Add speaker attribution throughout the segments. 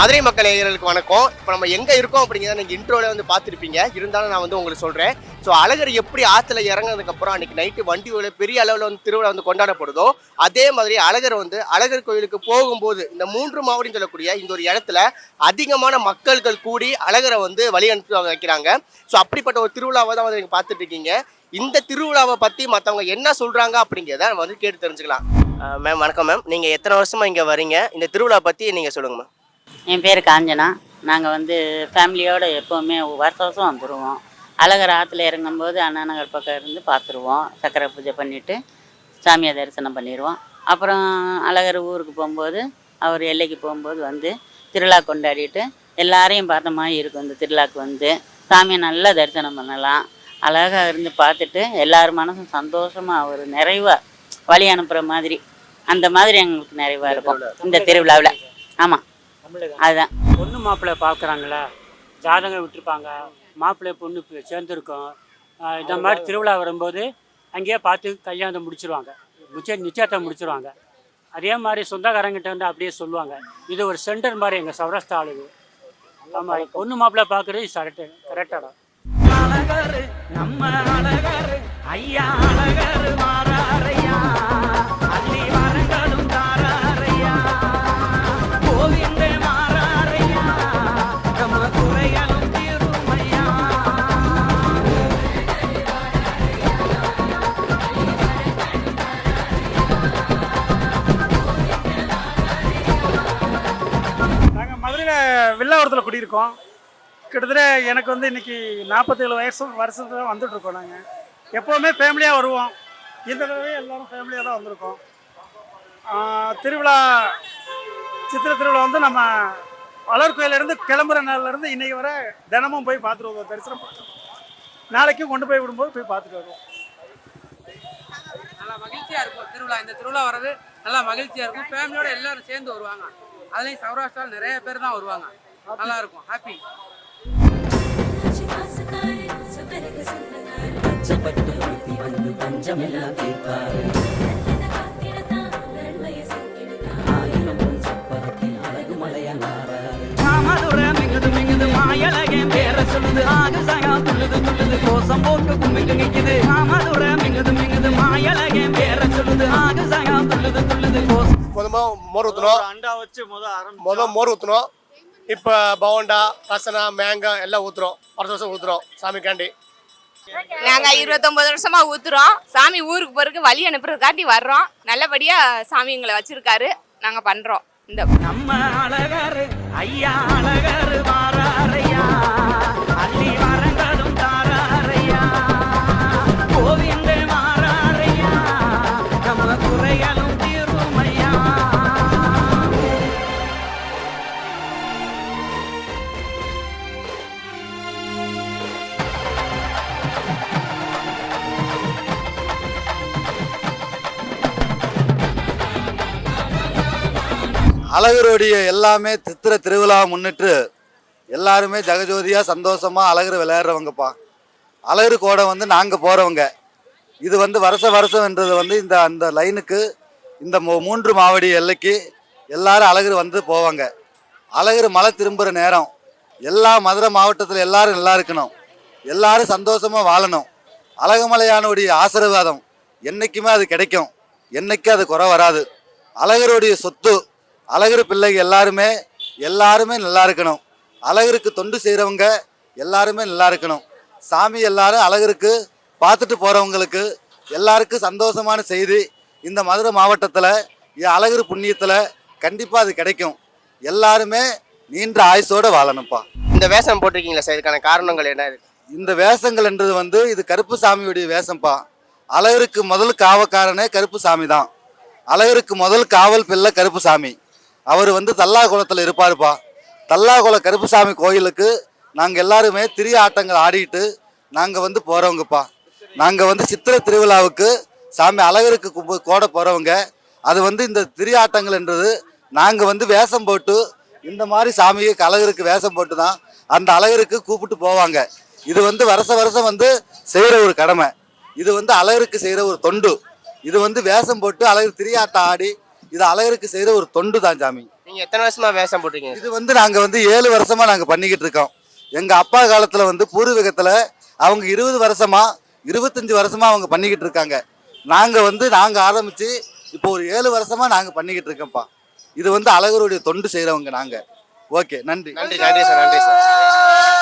Speaker 1: மதுரை மக்கள் நேயர்களுக்கு வணக்கம். இப்போ நம்ம எங்கே இருக்கோம் அப்படிங்கிறத நீங்கள் இன்ட்ரோல வந்து பார்த்துருப்பீங்க. இருந்தாலும் நான் வந்து உங்களுக்கு சொல்கிறேன் ஸோ அழகர் எப்படி ஆற்றுல இறங்கினதுக்கப்புறம் அன்றைக்கி அன்னைக்கு நைட்டு வண்டி பெரிய அளவில் வந்து திருவிழா வந்து கொண்டாடப்படுதோ அதே மாதிரி அழகர் வந்து அழகர் கோயிலுக்கு போகும்போது இந்த மூன்று மாவட்டம் சொல்லக்கூடிய இந்த ஒரு இடத்துல அதிகமான மக்கள்கள் கூடி அழகரை வந்து வழி அனுப்பி வைக்கிறாங்க. ஸோ அப்படிப்பட்ட ஒரு திருவிழாவை தான் வந்து நீங்கள் பார்த்துட்டு இருக்கீங்க. இந்த திருவிழாவை பற்றி மற்றவங்க என்ன சொல்கிறாங்க அப்படிங்கிறத நம்ம வந்து கேட்டு தெரிஞ்சுக்கலாம். மேம் வணக்கம் மேம் நீங்கள் எத்தனை வருஷமாக இங்கே வரீங்க? இந்த திருவிழா பற்றி நீங்கள் சொல்லுங்க மேம்
Speaker 2: என் பேர் காஞ்சனா. நாங்கள் வந்து ஃபேமிலியோடு எப்போவுமே வருஷம் வருஷம் வந்துடுவோம் அழகர் ஆற்றுல இறங்கும்போது அண்ணா நகர் பக்கம் இருந்து பார்த்துருவோம் சக்கரை பூஜை பண்ணிவிட்டு சாமியை தரிசனம் பண்ணிடுவோம் அப்புறம் அழகர் ஊருக்கு போகும்போது அவர் எல்லைக்கு போகும்போது வந்து திருவிழா கொண்டாடிட்டு எல்லாரையும் பார்த்த மாதிரி இருக்கும் இந்த திருவிழாக்கு வந்து. சாமியை நல்லா தரிசனம் பண்ணலாம். அழகாக இருந்து பார்த்துட்டு எல்லார் மனசும் சந்தோஷமாக ஒரு நிறைவாக வழி அனுப்புகிற மாதிரி. அந்த மாதிரி எங்களுக்கு நிறைவாக இருக்கும். இந்த திருவிழாவில். ஆமாம் அதுதான்
Speaker 3: பொண்ணு மாப்பிள்ளை பார்க்குறாங்களா ஜாதகம் விட்டுருப்பாங்க மாப்பிள்ளை பொண்ணு சேர்ந்துருக்கோம். இந்த மாதிரி திருவிழா வரும்போது அங்கேயே பார்த்து கல்யாணத்தை முடிச்சிருவாங்க. நிச்சய நிச்சயத்தை முடிச்சிருவாங்க. அதே மாதிரி சொந்தக்காரங்கிட்ட வந்து அப்படியே சொல்லுவாங்க. இது ஒரு சென்டர் மாதிரி எங்கள் சௌராஷ்டிரா ஆளுது ஆமாம் பொண்ணு மாப்பிள்ளை பார்க்குறது கரெக்டு கரெக்டாக
Speaker 4: அழகரு நம்ம அழகரு ஐயா
Speaker 5: வில்லாவரத்தில் குடியிருக்கோம். கிட்டத்தட்ட எனக்கு வந்து இன்னைக்கு நாற்பத்தேழு வயசு வருஷத்துல வந்துட்டுருக்கோம் நாங்கள் எப்போவுமே ஃபேமிலியாக வருவோம். இந்த தடவை எல்லோரும் ஃபேமிலியாக தான் வந்திருக்கோம். திருவிழா சித்திரை திருவிழா வந்து நம்ம வளர் கோயிலேருந்து கிளம்புற நாள்லேருந்து இன்னைக்கு வரை தினமும் போய் பார்த்துட்டு வருவோம். தரிசனம் பார்த்துருவோம் நாளைக்கும் கொண்டு போய் விடும்போது போய் பார்த்துட்டு வருவோம்.
Speaker 6: நல்லா மகிழ்ச்சியாக இருக்கும் திருவிழா. இந்த திருவிழா வர்றது நல்லா மகிழ்ச்சியாக இருக்கும். ஃபேமிலியோட எல்லாரும் சேர்ந்து வருவாங்க. அதுலேயும் சௌராஷ்டிராவில் நிறைய பேர் தான் வருவாங்க. நல்லா இருக்கும் ஹாப்பி
Speaker 7: பச்சப்பட்டு ஊத்தி வந்து பஞ்சமெல்லாம் ஆயிரம் சப்பரத்தில் அழகு
Speaker 4: மாமதுர மிங்குது மிங்குது மாயழகே. பேர சொல்லுது ஆகு துள்ளுது துள்ளுது கோசம் போட்டு கும்பிட்டு நிக்குது. மாமதுர மிகுது மிகுது மாயலகம் பேர சொல்லுது ஆகு சகா துள்ளுது துள்ளுது கோசம்
Speaker 1: முதல்ல மோர் ஊற்றணும்
Speaker 5: அண்டா வச்சு முதல்
Speaker 1: முதல் மோர் ஊற்றணும் இப்போ பவண்டா ரசனா மேங்காய் எல்லாம் ஊற்றுறோம் வருஷம் வருஷம் ஊற்றுறோம் சாமிக்காண்டி.
Speaker 8: நாங்க இருபத்தொன்பது வருஷமா ஊத்துறோம். சாமி ஊருக்கு போறதுக்கு வழி அனுப்புறதுக்காண்டி வர்றோம். நல்லபடியா சாமி எங்களை வச்சிருக்காரு. நாங்க பண்றோம். இந்த
Speaker 4: நம்ம அழகரு ஐயா அழகரு மாறாரையா
Speaker 9: அழகருடைய எல்லாமே சித்திர திருவிழா முன்னிட்டு எல்லாருமே ஜெகஜோதியாக சந்தோஷமாக அழகர் விளையாடுறவங்கப்பா. அழகரு கோடை வந்து நாங்கள் போகிறவங்க இது வந்து வருஷ வருஷம்ன்றது வந்து இந்த அந்த லைனுக்கு இந்த மூன்று மாவடி எல்லைக்கு எல்லாரும் அழகர் வந்து போவாங்க. அழகர் மலை திரும்புகிற நேரம். எல்லா மதுரை மாவட்டத்தில் எல்லாரும் நல்லா இருக்கணும். எல்லாரும் சந்தோஷமாக வாழணும். அழகுமலையானுடைய ஆசீர்வாதம் என்றைக்குமே அது கிடைக்கும். என்னைக்கும் அது குறை வராது. அழகருடைய சொத்து அழகர் பிள்ளைங்க எல்லாருமே எல்லாருமே நல்லா இருக்கணும். அழகருக்கு தொண்டு செய்கிறவங்க எல்லாருமே நல்லா இருக்கணும். சாமி எல்லாரும் அழகருக்கு பார்த்துட்டு போகிறவங்களுக்கு எல்லாருக்கும் சந்தோஷமான செய்தி. இந்த மதுரை மாவட்டத்தில் அழகர் புண்ணியத்தில் கண்டிப்பாக அது கிடைக்கும். எல்லாருமே நீண்ட ஆயுசோடு வாழணும்ப்பா.
Speaker 1: இந்த வேஷம் போட்டிருக்கீங்களா சார்? இதுக்கான காரணங்கள் என்ன இருக்கு?
Speaker 9: இந்த வேஷங்கள்ன்றது வந்து இது கருப்பு சாமியுடைய வேஷம்ப்பா அழகருக்கு முதல் காவக்காரனே கருப்பு சாமி தான் அழகருக்கு முதல் காவல் பிள்ளை கருப்பு சாமி. அவர் வந்து தல்லாகுளத்தில் இருப்பாருப்பா. தல்லாகுளம் கருப்புசாமி கோயிலுக்கு நாங்கள் எல்லாருமே திரிய ஆட்டங்கள் ஆடிட்டு நாங்கள் வந்து போகிறவங்கப்பா நாங்கள் வந்து சித்திரை திருவிழாவுக்கு சாமி அழகருக்கு கும்ப- கோட போகிறவங்க அது வந்து இந்த திரியாட்டங்கள்ன்றது நாங்கள் வந்து வேஷம் போட்டு இந்த மாதிரி சாமியை அழகருக்கு வேஷம் போட்டு தான் அந்த அழகருக்கு கூப்பிட்டு போவாங்க. இது வந்து வருஷ வருஷம் வந்து செய்கிற ஒரு கடமை. இது வந்து அழகருக்கு செய்கிற ஒரு தொண்டு. இது வந்து வேஷம் போட்டு அழகர் திரியாட்டம் ஆடி இது அழகருக்கு செய்கிற ஒரு தொண்டு தான் சாமி
Speaker 1: நீங்க எத்தனை வருஷமா வேஷம் போட்டீங்க
Speaker 9: இது வந்து நாங்கள் வந்து ஏழு வருஷமா நாங்கள் பண்ணிக்கிட்டு இருக்கோம். எங்கள் அப்பா காலத்தில் வந்து பூர்வீகத்தில் அவங்க இருபது வருஷமா இருபத்தஞ்சு வருஷமா அவங்க பண்ணிக்கிட்டு இருக்காங்க. நாங்கள் வந்து நாங்கள் ஆரம்பித்து இப்போ ஒரு ஏழு வருஷமா நாங்கள் பண்ணிக்கிட்டு இருக்கோம்ப்பா. இது வந்து அழகருடைய தொண்டு செய்கிறவங்க நாங்கள் ஓகே நன்றி.
Speaker 1: நன்றி நன்றி சார் நன்றி சார்.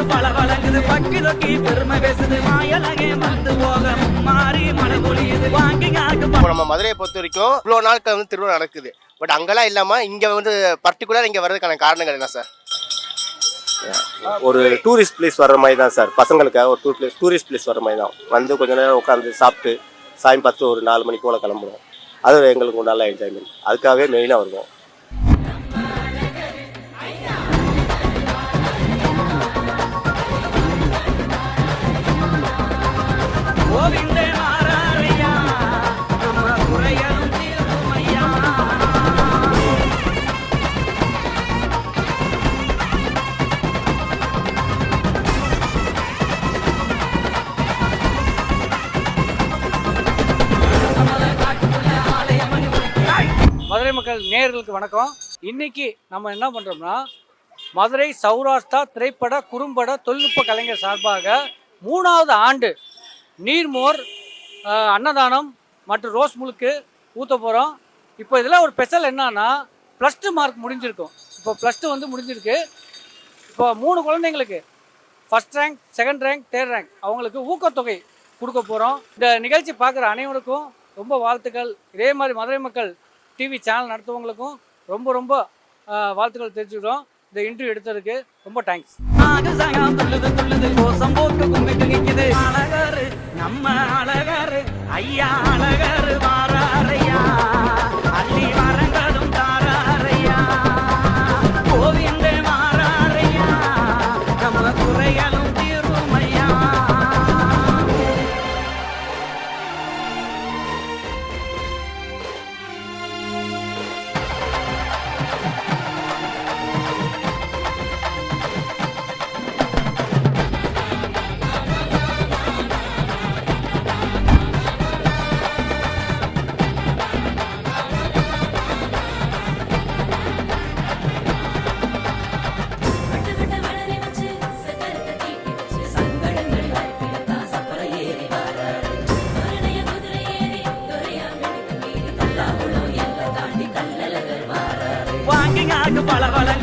Speaker 4: வாங்கிங்காக்கு பல வழங்குது. பக்கி தொக்கி பெருமை பேசுது. மாயலகே வந்து போக மாறி மழை பொழியுது
Speaker 1: இப்போ நம்ம மதுரையை பொறுத்த வரைக்கும் இவ்வளோ நாட்கள் வந்து திருவிழா நடக்குது. பட் அங்கெல்லாம் இல்லாமல் இங்கே வந்து பர்டிகுலர் இங்கே வர்றதுக்கான காரணங்கள் என்ன சார்
Speaker 10: ஒரு டூரிஸ்ட் பிளேஸ் வர்ற மாதிரி தான் சார் பசங்களுக்காக ஒரு டூர் பிளேஸ் டூரிஸ்ட் பிளேஸ் வர மாதிரி தான். வந்து கொஞ்ச நேரம் உட்காந்து சாப்பிட்டு சாயம் பார்த்து ஒரு நாலு மணி போல் கிளம்புவோம். அது எங்களுக்கு ஒரு நல்ல என்ஜாய்மெண்ட் அதுக்காகவே மெயினாக வருவோம்.
Speaker 3: மதுரை மக்கள் நேயர்களுக்கு வணக்கம். இன்னைக்கு நம்ம என்ன பண்ணுறோம்னா மதுரை சௌராஷ்டிரா திரைப்பட குறும்பட தொழில்நுட்ப கலைஞர் சார்பாக மூணாவது ஆண்டு நீர்மோர் அன்னதானம் மற்றும் ரோஸ் முழுக்கு ஊற்ற போகிறோம் இப்போ இதில் ஒரு ஸ்பெஷல் என்னன்னா ப்ளஸ் டூ மார்க் முடிஞ்சிருக்கும். இப்போ ப்ளஸ் டூ வந்து முடிஞ்சிருக்கு. இப்போ மூணு குழந்தைங்களுக்கு first rank second rank third rank அவங்களுக்கு ஊக்கத்தொகை கொடுக்க போகிறோம் இந்த நிகழ்ச்சி பார்க்குற அனைவருக்கும் ரொம்ப வாழ்த்துக்கள். இதே மாதிரி மதுரை மக்கள் டிவி சேனல் நடத்துவங்களுக்கும் ரொம்ப ரொம்ப வாழ்த்துக்கள் தெரிஞ்சுக்கிறோம். இந்த இன்டர்வியூ எடுத்ததுக்கு ரொம்ப தேங்க்ஸ்
Speaker 4: நம்ம அழகாரு ஐயா அழகாரு வாராரையா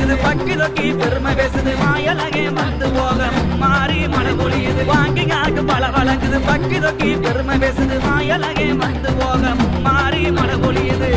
Speaker 4: பேசுது பக்கி தொக்கி பெருமை பேசுது மாயலகே மறந்து போக மாறி மழை பொழியுது யாருக்கு பல வழங்குது பக்கி தொக்கி பெருமை பேசுது மாயலகே மறந்து போக மாறி மழை பொழியுது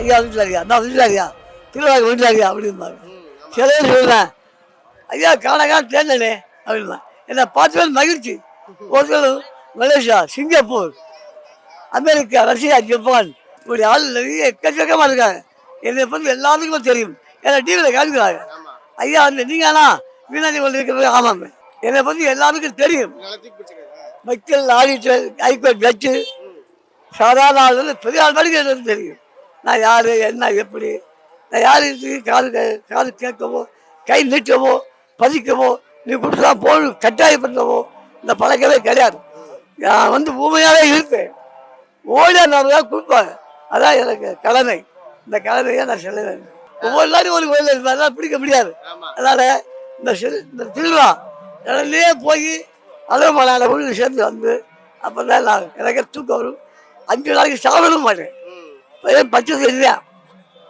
Speaker 11: ஐயா வீட்டில் நான் வீட்டில் ஐயா திருவிழாக்கு வீட்டில் ஐயா அப்படிம்பாங்க. சில சொல்லுவேன் ஐயா காணகா தேர்ந்தனே அப்படிம்பா என்னை பார்த்து மகிழ்ச்சி. ஒரு Malaysia Singapore America Russia Japan இப்படி ஆள் நிறைய எக்கச்சக்கமாக இருக்காங்க. என்னை பற்றி எல்லாத்துக்குமே தெரியும். ஏன்னா டிவியில் காமிக்கிறாங்க ஐயா வந்து நீங்களாண்ணா வீணாதி கொண்டு இருக்கிறது ஆமாம். என்னை பற்றி எல்லாருக்கும் தெரியும். மக்கள் ஆடிட்டர் ஹைகோர்ட் ஜட்ஜு. சாதாரண ஆள் பெரிய ஆள் மாதிரி எனக்கு தெரியும். நான் யார் என்ன எப்படி? நான் யாருக்கு காது காது கேட்கவோ கை நீட்டவோ பதிக்கவோ நீ கொடுத்துலாம் போகணும் கட்டாயப்படுத்தவோ இந்த பழக்கமே கிடையாது. நான் வந்து ஊமையாகவே இருப்பேன். ஓடியா நான் தான் கொடுப்பேன் அதான் எனக்கு கடமை. இந்த கடமையை நான் செல்ல வேண்டும். ஒவ்வொரு நாளும் ஒரு கோயில் இருந்தாலும் பிடிக்க முடியாது. அதனால் இந்த இந்த திருவிழா இடத்துலேயே போய் அலுவலமான ஊழில் சேர்ந்து வந்து அப்போ தான் நான் எனக்கு தூக்கம் வரும். அஞ்சு நாளைக்கு சாப்பிடவும் மாட்டேன். வெறும் பச்சை தண்ணி தான்.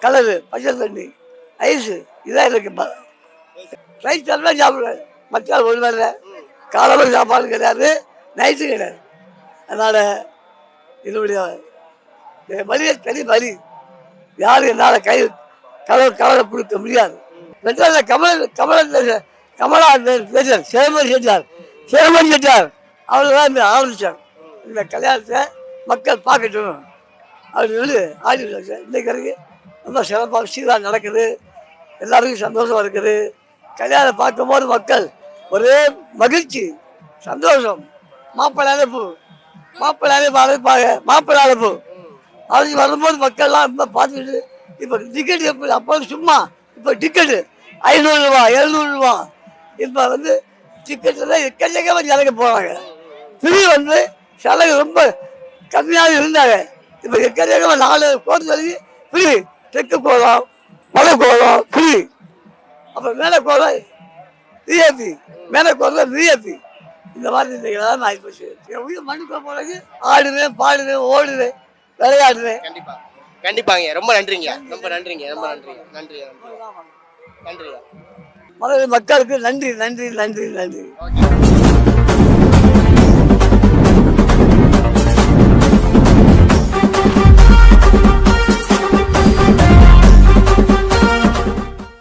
Speaker 11: கலரு பச்சை தண்ணி ஐஸு இதான் எனக்கு ரைஸ் தான் சாப்பிடுவேன். மற்ற ஒரு வேலை காலையில் சாப்பாடு கிடையாது நைட்டு கிடையாது. அதனால் என்னுடைய என் வழியை தனி வழி யாரும் என்னால் கை கலர் கவலை கொடுக்க முடியாது. மெட்ராஸில் கமல் கமல கமலா பேசுறார். சேமரி செஞ்சார் சேமரி செஞ்சார் அவர் தான் இந்த ஆரம்பித்தார் இந்த கல்யாணத்தை மக்கள் பார்க்கட்டும். அப்படின்னு சொல்லி ஆரம்பிச்சார் சார் இன்னைக்கு வரைக்கும் ரொம்ப சிறப்பாக சீராக நடக்குது. எல்லாருக்கும் சந்தோஷமாக இருக்குது. கல்யாணம் பார்க்கும்போது மக்கள் ஒரே மகிழ்ச்சி சந்தோஷம். மாப்பிள்ளை அழைப்பு மாப்பிள்ளை அழைப்பு அனுப்பாங்க மாப்பிள்ளை அழைப்பு. அவங்க வரும்போது மக்கள்லாம் ரொம்ப பார்த்துக்கிட்டு இப்போ டிக்கெட் எப்படி அப்போ சும்மா இப்போ டிக்கெட்டு ஐநூறுரூவா எழுநூறுரூவா இப்போ வந்து டிக்கெட்டில் எக்கச்சக்கமாக ஜனங்க போகிறாங்க ஃப்ரீ வந்து செலவு ரொம்ப கம்மியாக இருந்தாங்க. இப்போ எக்கச்சக்கமாக நாலு கோடி வரைக்கும் ஃப்ரீ தெற்கு கோலம் வட கோலம் ஃப்ரீ அப்புறம் மேலே கோலம் விஏபி மேலே கோலம் விஏபி இந்த மாதிரி இந்த இதெல்லாம் ஆகிப்போச்சு என் உயிர் மண்ணுக்குள்ள போனது ஆடுவேன் பாடுவேன் ஓடுவேன் விளையாடுவேன்.
Speaker 1: கண்டிப்பாக கண்டிப்பாங்க. ரொம்ப நன்றிங்க. ரொம்ப நன்றிங்க. ரொம்ப நன்றிங்க. நன்றி நன்றி. நன்றியா
Speaker 11: முதல்ல மக்களுக்கு நன்றி நன்றி நன்றி நன்றி.